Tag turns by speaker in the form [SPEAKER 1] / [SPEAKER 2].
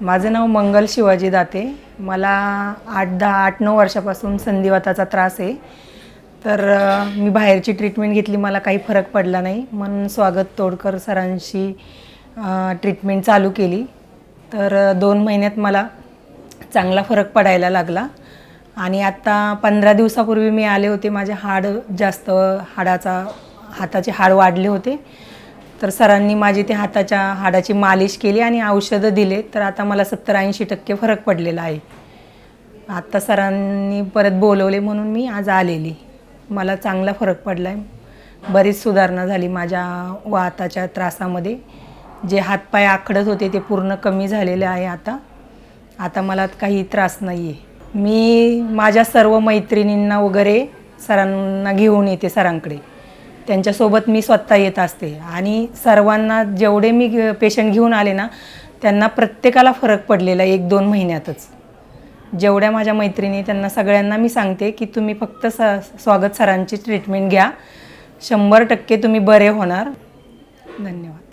[SPEAKER 1] माझं नाव मंगल शिवाजी दाते. मला आठ दहा आठ नऊ वर्षापासून संधिवाताचा त्रास आहे. तर मी बाहेरची ट्रीटमेंट घेतली मला काही फरक पडला नाही. म्हणून स्वागत तोडकर सरांशी ट्रीटमेंट चालू केली. तर दोन महिन्यात मला चांगला फरक पडायला लागला. आणि आत्ता पंधरा दिवसापूर्वी मी आले होते माझे हाड जास्त हाडाचा हाताचे हाड वाढले होते. तर सरांनी माझी ते हाताच्या हाडाची मालिश केली आणि औषधं दिले. तर आता मला सत्तर ऐंशी टक्के फरक पडलेला आहे. आत्ता सरांनी परत बोलवले म्हणून मी आज आलेली. मला चांगला फरक पडला आहे बरीच सुधारणा झाली माझ्या वाताच्या त्रासामध्ये. जे हातपाय आखडत होते ते पूर्ण कमी झालेले आहे आता. आता मला काही त्रास नाही आहे मी माझ्या सर्व मैत्रिणींना वगैरे सरांना घेऊन येते सरांकडे. त्यांच्यासोबत मी स्वतः येत असते. आणि सर्वांना जेवढे मी पेशंट घेऊन आले ना त्यांना प्रत्येकाला फरक पडलेला एक दोन महिन्यातच. जेवढ्या माझ्या मैत्रिणी त्यांना सगळ्यांना मी सांगते की तुम्ही फक्त स स्वागत सरांची ट्रीटमेंट घ्या. शंभर टक्के तुम्ही बरे होणार. धन्यवाद.